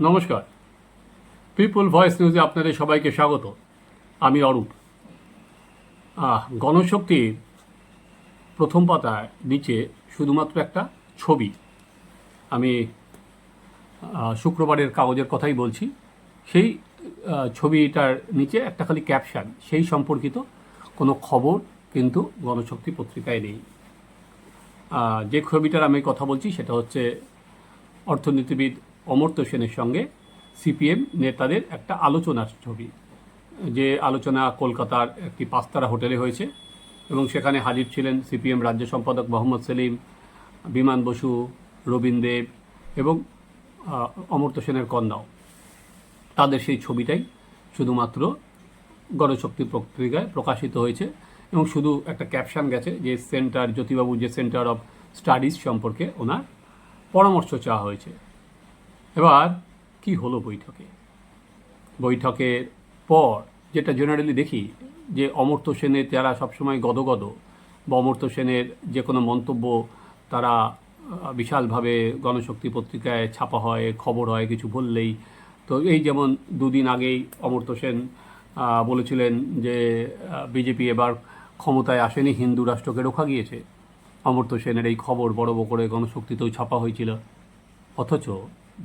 নমস্কার। People voice নিউজে আপনাদের সবাইকে স্বাগত। আমি অরূপ। গণশক্তির প্রথম পাতায় নিচে শুধুমাত্র একটা ছবি। আমি শুক্রবারের কাগজের কথাই বলছি। সেই ছবিটার নিচে একটা খালি ক্যাপশন সেই সম্পর্কিত কোনো খবর কিন্তু গণশক্তি পত্রিকায় নেই। যে ছবিটার আমি কথা বলছি সেটা হচ্ছে অর্থনীতিবিদ অমর্ত্য সেনের সঙ্গে সিপিএম নেতাদের একটা আলোচনার ছবি, যে আলোচনা কলকাতার একটি পাঁচতারা হোটেলে হয়েছে এবং সেখানে হাজির ছিলেন সিপিএম রাজ্য সম্পাদক মোহাম্মদ সেলিম, বিমান বসু, রবীন দেব এবং অমর্ত্য সেনের কন্যাও। তাদের সেই ছবিটাই শুধুমাত্র গণশক্তি পত্রিকায় প্রকাশিত হয়েছে এবং শুধু একটা ক্যাপশন গেছে যে সেন্টার জ্যোতিবাবু যে সেন্টার অফ স্টাডিজ সম্পর্কে ওনার পরামর্শ চাওয়া হয়েছে। এবার কি হলো বৈঠকে? বৈঠকের পর যেটা জেনারেলি দেখি যে অমর্ত্য সেনের যারা সবসময় গদগদ, বা অমর্ত্য সেনের যে কোনো মন্তব্য তারা বিশালভাবে গণশক্তি পত্রিকায় ছাপা হয়, খবর হয় কিছু বললেই। তো এই যেমন দুদিন আগেই অমর্ত্য সেন বলেছিলেন যে বিজেপি এবার ক্ষমতায় আসেনি, হিন্দু রাষ্ট্রকে রোখা গিয়েছে। অমর্ত্য সেনের এই খবর বড় বড় করে গণশক্তিতেও ছাপা হয়েছিল। অথচ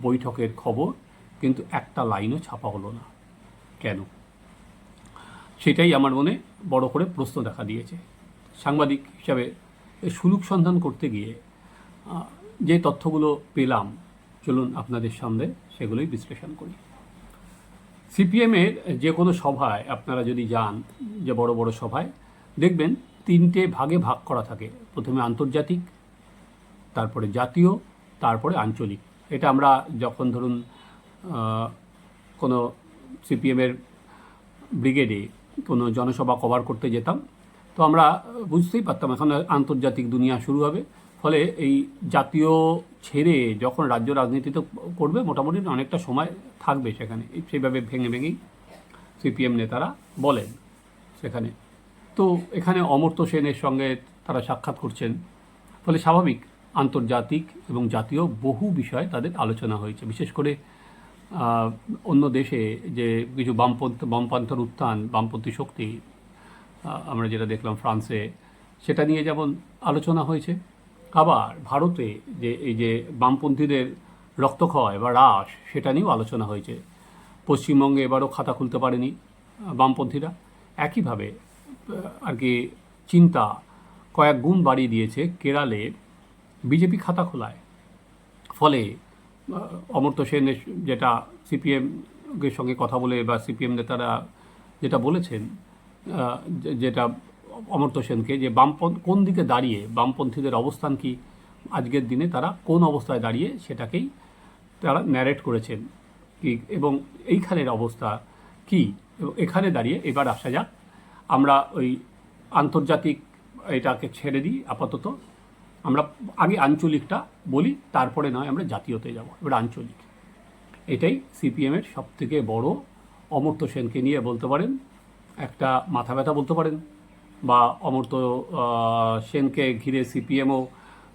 বৈঠকের খবর, কিন্তু একটা লাইনও ছাপা হলো না। কেন? সেটাই আমার মনে বড় করে প্রশ্ন দেখা দিয়েছে। সাংবাদিক হিসাবে সুলুক সন্ধান করতে গিয়ে যে তথ্যগুলো পেলাম, চলুন আপনাদের সামনে সেগুলোই বিশ্লেষণ করি। সিপিএমের যে কোনো সভায় আপনারা যদি যান, যে বড় বড় সভায়, দেখবেন তিনটে ভাগে ভাগ করা থাকে। প্রথমে আন্তর্জাতিক, তারপরে জাতীয়, তারপরে আঞ্চলিক। এটা আমরা যখন ধরুন কোনো সিপিএমের ব্রিগেডে কোনো জনসভা কভার করতে যেতাম, তো আমরা বুঝতেই পারতাম এখন আন্তর্জাতিক দুনিয়া শুরু হবে। ফলে এই জাতীয় ছেড়ে যখন রাজ্য রাজনীতিতে করবে, মোটামুটি অনেকটা সময় থাকবে সেখানে। সেইভাবে ভেঙে ভেঙেই সিপিএম নেতারা বলেন সেখানে। তো এখানে অমর্ত্য সেনের সঙ্গে তারা সাক্ষাৎ করছেন। ফলে স্বাভাবিক আন্তর্জাতিক এবং জাতীয় বহু বিষয় তাদের আলোচনা হয়েছে। বিশেষ করে অন্য দেশে যে কিছু বামপন্থ, বামপন্থর উত্থান, বামপন্থী শক্তি আমরা যেটা দেখলাম ফ্রান্সে, সেটা নিয়ে যেমন আলোচনা হয়েছে। আবার ভারতে যে, এই যে বামপন্থীদের রক্তক্ষয় বা হ্রাস, সেটা নিয়েও আলোচনা হয়েছে। পশ্চিমবঙ্গে এবারও খাতা খুলতে পারেনি বামপন্থীরা। একইভাবে আর কি চিন্তা কয়েক গুণ বাড়িয়ে দিয়েছে কেরালে বিজেপি খাতা খোলায়। ফলে অমর্ত্য সেনের যেটা সিপিএম এর সঙ্গে কথা বলে বা সিপিএম নেতারা যেটা বলেছেন যেটা অমর্ত্য সেনকে, যে বামপন্থ, কোন দিকে দাঁড়িয়ে, বামপন্থীদের অবস্থান কি আজকের দিনে, তারা কোন অবস্থায় দাঁড়িয়ে সেটাকেই তারা ন্যারেট করেছেন কি, এবং এইখানের অবস্থা কি? এখানে দাঁড়িয়ে এবার আসা যাক। আমরা ওই আন্তর্জাতিক এটাকে ছেড়ে দিই, আপাতত। আমরা আগে আঞ্চলিকটা বলি, তারপরে নয় আমরা জাতীয়তে যাব। এবার আঞ্চলিক। এটাই সিপিএমের সব থেকে বড় অমর্ত্য সেনকে নিয়ে বলতে পারেন, একটা মাথা ব্যথা বলতে পারেন, বা অমর্ত্য সেনকে ঘিরে সিপিএমও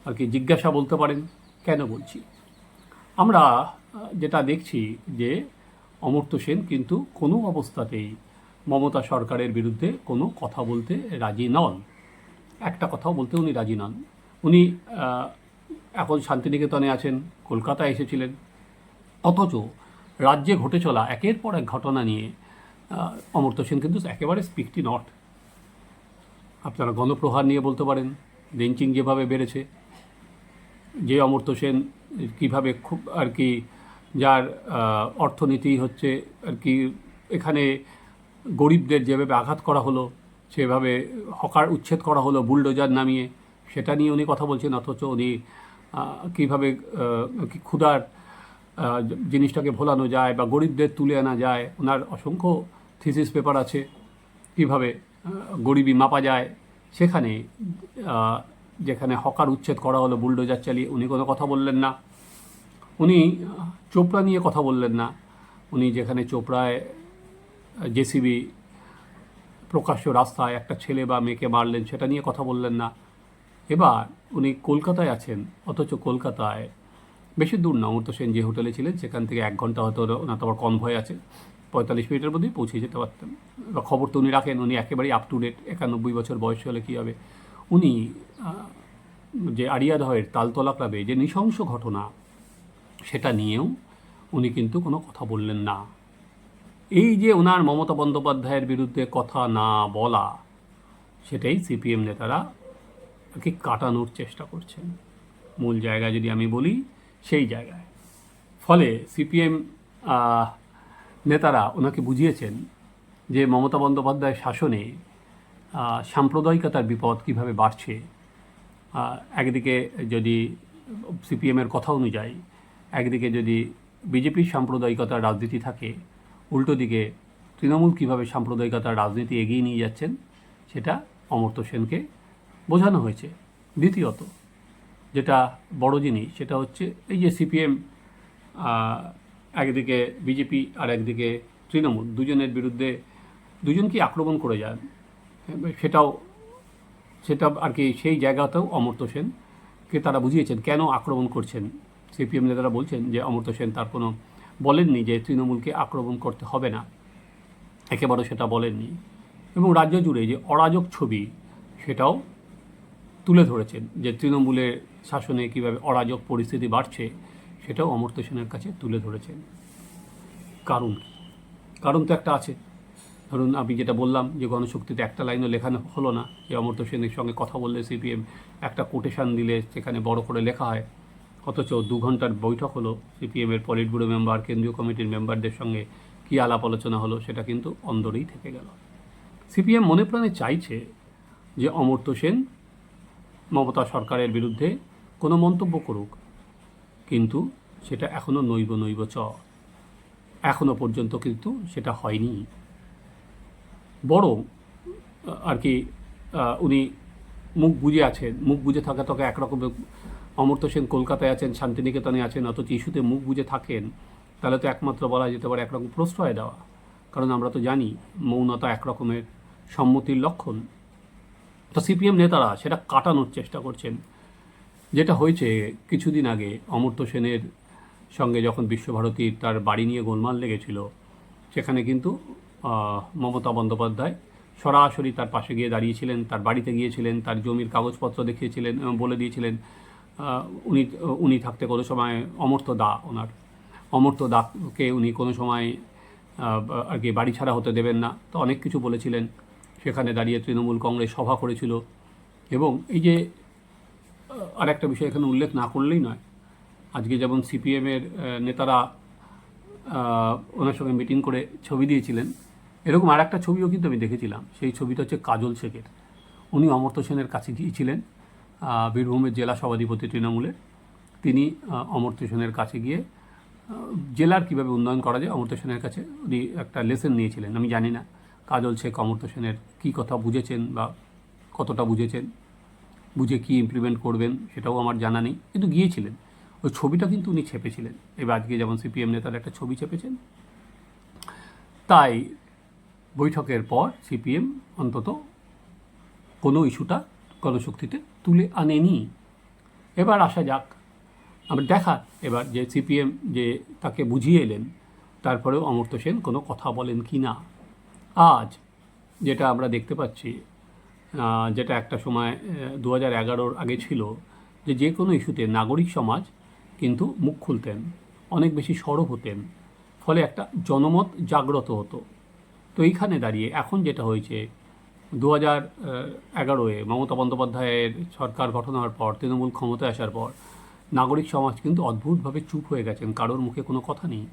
আর কি জিজ্ঞাসা বলতে পারেন, কেন বলছি? আমরা যেটা দেখছি যে অমর্ত্য সেন কিন্তু কোনো অবস্থাতেই মমতা সরকারের বিরুদ্ধে কোনো কথা বলতে রাজি নন। একটা কথাও বলতে উনি রাজি নন। উনি এখন শান্তিনিকেতনে আছেন, কলকাতায় এসেছিলেন। অথচ রাজ্যে ঘটে চলা একের পর এক ঘটনা নিয়ে অমর্ত্য সেন কিন্তু একেবারে স্পিকটি নট আপনারা গণপ্রহার নিয়ে বলতে পারেন লিঞ্চিং যেভাবে বেড়েছে, যে অমর্ত্য সেন কীভাবে খুব আর কি যার অর্থনীতি হচ্ছে আর কি এখানে গরিবদের যেভাবে আঘাত করা হলো, সেভাবে হকার উচ্ছেদ করা হলো, বুলডোজার নামিয়ে সেটা নিয়ে উনি কথা বলছেন, অথচ উনি কীভাবে ক্ষুধার জিনিসটাকে ভোলানো যায় বা গরিবদের তুলে আনা যায়, ওনার অসংখ্য থিসিস পেপার আছে কীভাবে গরিবি মাপা যায়। সেখানে যেখানে হকার উচ্ছেদ করা হলো, বুলডোজার চালিয়ে উনি কোনো কথা বললেন না। উনি চোপড়া নিয়ে কথা বললেন না। উনি যেখানে চোপড়ায়, জেসিবি, প্রকাশ্য রাস্তায় একটা ছেলে বা মেয়েকে মারলেন, সেটা নিয়ে কথা বললেন না। এবার উনি কলকাতায় আছেন, অথচ কলকাতায় বেশি দূর না অমর্ত্য সেন যে হোটেলে ছিলেন, সেখান থেকে এক ঘণ্টা হয়তো ওনার তো আবার কনভয় আছে। পঁয়তাল্লিশ মিনিটের মধ্যেই পৌঁছে যেতে পারতেন। বা খবর তো উনি রাখেন, উনি একেবারেই আপ টু ডেট একানব্বই বছর বয়স হলে কী হবে? উনি যে আড়িয়াদহের তালতলা ক্লাবে যে নৃশংস ঘটনা, সেটা নিয়েও উনি কিন্তু কোনো কথা বললেন না। এই যে ওনার মমতা বন্দ্যোপাধ্যায়ের বিরুদ্ধে কথা না বলা, সেটাই সিপিএম নেতারা আর কাটানোর চেষ্টা করছেন। মূল জায়গায় যদি আমি বলি, সেই জায়গায়। ফলে সিপিএম নেতারা ওনাকে বুঝিয়েছেন যে মমতা বন্দ্যোপাধ্যায়ের শাসনে সাম্প্রদায়িকতার বিপদ কীভাবে বাড়ছে একদিকে যদি সিপিএমের কথা অনুযায়ী, একদিকে যদি বিজেপির সাম্প্রদায়িকতার রাজনীতি থাকে, উল্টো দিকে তৃণমূল কীভাবে সাম্প্রদায়িকতার রাজনীতি এগিয়ে নিয়ে যাচ্ছেন, সেটা অমর্ত্য সেনকে বোঝানো হয়েছে। দ্বিতীয়ত, যেটা বড় জিনিস, সেটা হচ্ছে এই যে সিপিএম একদিকে বিজেপি আর একদিকে তৃণমূল, দুজনের বিরুদ্ধে দুজনকে আক্রমণ করে যান? সেটাও, সেটা আর কি সেই জায়গাতেও অমর্ত্য সেনকে তারা বুঝিয়েছেন, কেন আক্রমণ করছেন? সিপিএম নেতারা বলছেন যে অমর্ত্য সেন তার কোনো বলেননি যে তৃণমূলকে আক্রমণ করতে হবে না। একেবারে সেটা বলেননি। এবং রাজ্য জুড়ে যে অরাজক ছবি, সেটাও তুলে ধরেছেন যে তৃণমূলের শাসনে কীভাবে অরাজক পরিস্থিতি বাড়ছে, সেটাও অমর্ত্য সেনের কাছে তুলে ধরেছেন। কারণ কারণ তো একটা আছে। ধরুন আমি যেটা বললাম যে গণশক্তিতে একটা লাইনও লেখানো হলো না যে অমর্ত্য সেনের সঙ্গে কথা বললে সিপিএম একটা কোটেশান দিলে সেখানে বড় করে লেখা হয়। অথচ দু ঘণ্টার বৈঠক হলো সিপিএমের পলিট ব্যুরো মেম্বার, কেন্দ্রীয় কমিটির মেম্বারদের সঙ্গে কী আলাপ আলোচনা হলো সেটা কিন্তু অন্দরেই থেকে গেল। সিপিএম মনে প্রাণে চাইছে যে অমর্ত্য সেন মমতা সরকারের বিরুদ্ধে কোনো মন্তব্য করুক কিন্তু সেটা এখনও নৈব নৈব চ। এখনও পর্যন্ত কিন্তু সেটা হয়নি। আহ, আর কি উনি মুখ বুজে আছেন। মুখ বুজে থাকা তোকে একরকম অমর্ত্য সেন কলকাতায় আছেন শান্তিনিকেতনে আছেন অথচ ইস্যুতে মুখ বুজে থাকেন তাহলে তো একমাত্র বলা যেতে পারে একরকম প্রশ্রয় দেওয়া। কারণ আমরা তো জানি মৌনতা একরকমের সম্মতির লক্ষণ। তো সিপিএম নেতারা সেটা কাটানোর চেষ্টা করছেন। যেটা হয়েছে কিছুদিন আগে অমর্ত্য সেনের সঙ্গে যখন বিশ্বভারতীর তার বাড়ি নিয়ে গোলমাল লেগেছিল, সেখানে কিন্তু মমতা বন্দ্যোপাধ্যায় সরাসরি তার পাশে গিয়ে দাঁড়িয়েছিলেন, তার বাড়িতে গিয়েছিলেন, তার জমির কাগজপত্র দেখিয়েছিলেন বলে দিয়েছিলেন উনি উনি থাকতে কোনো সময় অমর্ত্য দা ওনার। অমর্ত্য দাকে উনি কোনো সময় আর কি বাড়ি ছাড়া হতে দেবেন না, তো অনেক কিছু বলেছিলেন। সেখানে দাঁড়িয়ে তৃণমূল কংগ্রেস সভা করেছিল। এবং এই যে আর একটা বিষয় এখানে উল্লেখ না করলেই নয়। আজকে যেমন সিপিএমের নেতারা ওনার সঙ্গে মিটিং করে ছবি দিয়েছিলেন, এরকম আর একটা ছবিও কিন্তু আমি দেখেছিলাম। সেই ছবিটা হচ্ছে কাজল শেখের। উনি অমর্ত্য সেনের কাছে গিয়েছিলেন বীরভূমের জেলা সভাধিপতি তৃণমূলের। তিনি অমর্ত্য সেনের কাছে গিয়ে জেলার কীভাবে উন্নয়ন করা যায়, অমর্ত্য সেনের কাছে উনি একটা লেসন নিয়েছিলেন। আমি জানি না। কাজল শেখ, অমর্ত্য সেনের কী কথা বুঝেছেন বা কতটা বুঝেছেন, বুঝে কী ইমপ্লিমেন্ট করবেন সেটাও আমার জানা নেই। কিন্তু গিয়েছিলেন। ওই ছবিটা কিন্তু উনি ছেপেছিলেন। এবার আজকে যেমন সিপিএম নেতার একটা ছবি চেপেছেন তাই বৈঠকের পর সিপিএম অন্তত কোনো ইস্যুটা গণশক্তিতে তুলে আনেনি। এবার আসা যাক, আমরা দেখা, এবার যে সিপিএম যে তাকে বুঝিয়ে এলেন, তারপরেও অমর্ত্য সেন কোনো কথা বলেন কি না। আজ যেটা আমরা দেখতে পাচ্ছি যেটা একটা সময় দু হাজার এগারোর আগে ছিল যে যে কোনো ইস্যুতে নাগরিক সমাজ কিন্তু মুখ খুলতেন, অনেক বেশি সরব হতেন, ফলে একটা জনমত জাগ্রত হতো। তো এইখানে দাঁড়িয়ে এখন যেটা হয়েছে দু হাজার এগারোয় মমতা বন্দ্যোপাধ্যায়ের সরকার গঠন হওয়ার পর, তৃণমূল ক্ষমতায় আসার পর, নাগরিক সমাজ কিন্তু অদ্ভুতভাবে চুপ হয়ে গেছেন, কারোর মুখে কোনো কথা নেই।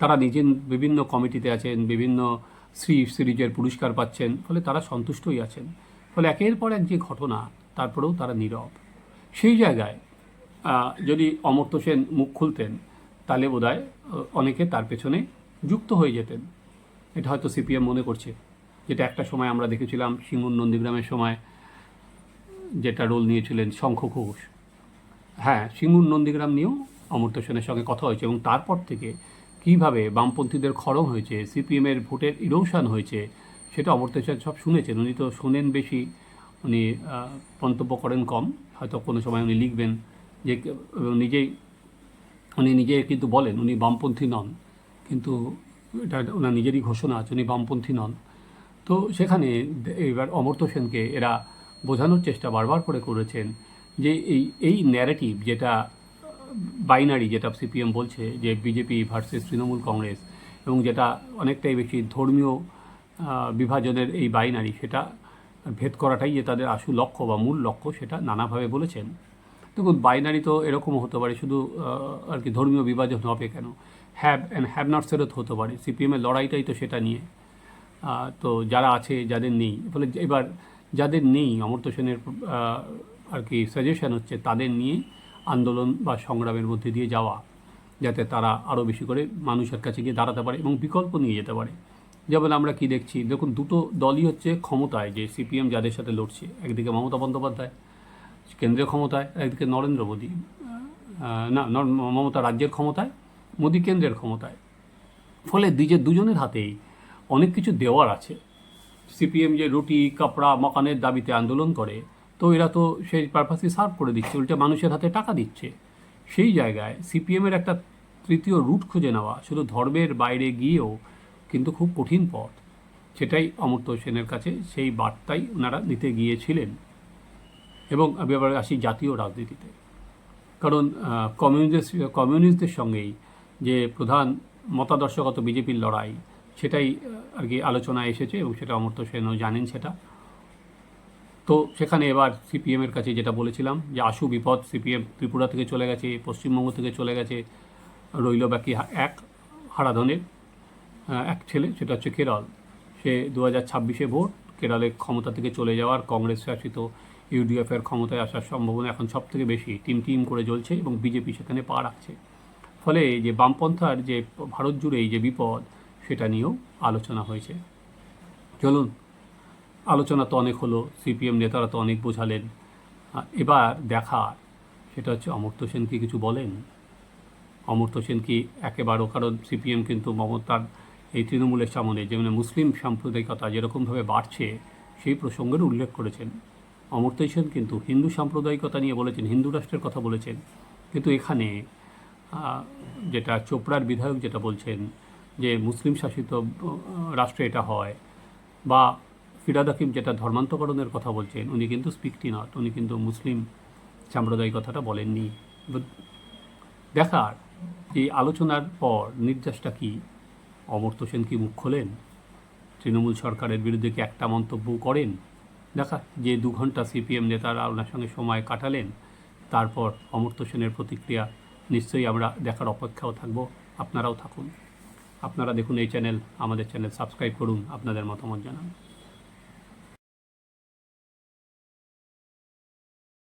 তারা নিজের বিভিন্ন কমিটিতে আছেন, বিভিন্ন শ্রী সিরিজের পুরস্কার পাচ্ছেন, ফলে তারা সন্তুষ্টই আছেন। ফলে একের পর এক যে ঘটনা, তারপরেও তারা নীরব। সেই জায়গায় যদি অমর্ত্য সেন মুখ খুলতেন, তাহলে বোধহয় অনেকে তার পেছনে যুক্ত হয়ে যেতেন। এটা হয়তো সিপিএম মনে করছে। যেটা একটা সময় আমরা দেখেছিলাম সিঙ্গুর নন্দীগ্রামের সময়, যেটা রোল নিয়েছিলেন শঙ্খ ঘোষ। হ্যাঁ সিঙ্গুর নন্দীগ্রাম নিয়েও অমর্ত্য সেনের সঙ্গে কথা হয়েছে এবং তারপর থেকে কীভাবে বামপন্থীদের খড়ম হয়েছে, সিপিএমের ভোটের ইরোশন হয়েছে, সেটা অমর্ত্য সেন সব শুনেছেন। উনি তো শোনেন বেশি, উনি মন্তব্য করেন কম। হয়তো কোনো সময় উনি লিখবেন যে নিজেই, উনি নিজে কিন্তু বলেন উনি বামপন্থী নন। কিন্তু এটা ওনার নিজেরই ঘোষণা আছে, উনি বামপন্থী নন। তো সেখানে এবার অমর্ত্য সেনকে এরা বোঝানোর চেষ্টা বারবার করে করেছেন যে এই এই ন্যারেটিভ যেটা বাইনারি যেটা সিপিএম বলছে যে বিজেপি ভার্সেস তৃণমূল কংগ্রেস, এবং যেটা অনেকটাই বেশি ধর্মীয় বিভাজনের এই বাইনারি, সেটা ভেদ করাটাই যে তাদের আসল লক্ষ্য বা মূল লক্ষ্য সেটা নানাভাবে বলেছেন। দেখুন, বাইনারি তো এরকমও হতে পারে, শুধু আর কি ধর্মীয় বিভাজন হবে কেন? হ্যাভ অ্যান্ড হ্যাভ নট তো হতে পারে সিপিএমের লড়াইটাই তো সেটা নিয়ে। তো যারা আছে, যাদের নেই, ফলে এবার যাদের নেই, অমর্ত্য সেনের আর কি সাজেশন হচ্ছে, তাদের নিয়ে আন্দোলন বা সংগ্রামের মধ্যে দিয়ে যাওয়া, যাতে তারা আরও বেশি করে মানুষের কাছে গিয়ে দাঁড়াতে পারে এবং বিকল্প নিয়ে যেতে পারে। যেমন আমরা কি দেখছি, দেখুন দুটো দলই হচ্ছে ক্ষমতায়, যে সিপিএম যাদের সাথে লড়ছে, একদিকে মমতা বন্দ্যোপাধ্যায়, কেন্দ্রীয় ক্ষমতায়, একদিকে নরেন্দ্র মোদী। না মমতা রাজ্যের ক্ষমতায়, মোদী কেন্দ্রের ক্ষমতায়। ফলে নিজের দুজনের হাতেই অনেক কিছু দেওয়ার আছে। সিপিএম যে রুটি, কাপড়া, মকানের দাবিতে আন্দোলন করে তো এরা তো সেই পারপাসই সার্ভ করে দিচ্ছে, উল্টে মানুষের হাতে টাকা দিচ্ছে। সেই জায়গায় সিপিএমের একটা তৃতীয় রুট খুঁজে নেওয়া, শুধু ধর্মের বাইরে গিয়েও কিন্তু খুব কঠিন পথ। সেটাই অমর্ত্য সেনের কাছে সেই বার্তাই ওনারা নিতে গিয়েছিলেন। এবং আমি আবার আসি জাতীয় রাজনীতিতে। কারণ কমিউনিস্ট কমিউনিস্টদের সঙ্গেই যে প্রধান মতাদর্শগত বিজেপির লড়াই, সেটাই আর কি আলোচনায় এসেছে এবং সেটা অমর্ত্য সেনও জানেন সেটা। তো সেখানে এবার সিপিএমের কাছে যেটা বলেছিলাম যে আশু বিপদ সিপিএম ত্রিপুরা থেকে চলে গেছে, পশ্চিমবঙ্গ থেকে চলে গেছে, রইল বাকি এক হারাধনের এক ছেলে সেটা হচ্ছে কেরল। সে দু হাজার ছাব্বিশে ভোট কেরলে ক্ষমতা থেকে চলে যাওয়ার, কংগ্রেস শাসিত ইউডিএফের ক্ষমতায় আসার সম্ভাবনা এখন সব থেকে বেশি। টিম টিম করে জ্বলছে এবং বিজেপি সেখানে পা রাখছে। ফলে যে বামপন্থার যে ভারত জুড়ে এই যে বিপদ, সেটা নিয়েও আলোচনা হয়েছে। চলুন আলোচনা তো অনেক হলো, সিপিএম নেতারা তো অনেক বোঝালেন। এবার দেখার সেটা হচ্ছে অমর্ত্য সেন কি কিছু বলেন? অমর্ত্য সেন কি একেবারেও, কারণ সিপিএম কিন্তু মমতার এই তৃণমূলের সামনে, যেমন মুসলিম সাম্প্রদায়িকতা যেরকমভাবে বাড়ছে, সেই প্রসঙ্গের উল্লেখ করেছেন। অমর্ত্য সেন কিন্তু হিন্দু সাম্প্রদায়িকতা নিয়ে বলেছেন, হিন্দু রাষ্ট্রের কথা বলেছেন। কিন্তু এখানে যেটা চোপড়ার বিধায়ক যেটা বলছেন যে, মুসলিম শাসিত রাষ্ট্রে এটা হয়, বা ফিরাদ হাকিম যেটা ধর্মান্তকরণের কথা বলছেন, উনি কিন্তু স্পিকটি নট, উনি কিন্তু মুসলিম সাম্প্রদায়িক কথাটা বলেননি। দেখার এই আলোচনার পর নির্যাসটা কি? অমর্ত্য সেন কি মুখ খোলেন? তৃণমূল সরকারের বিরুদ্ধে কি একটা মন্তব্য করেন? দেখা, যে দু ঘণ্টা সিপিএম নেতারা ওনার সঙ্গে সময় কাটালেন, তারপর অমর্ত্য সেনের প্রতিক্রিয়া, নিশ্চয়ই আমরা দেখার অপেক্ষাও থাকব। আপনারাও থাকুন। আপনারা দেখুন এই চ্যানেল, আমাদের চ্যানেল সাবস্ক্রাইব করুন, আপনাদের মতামত জানান।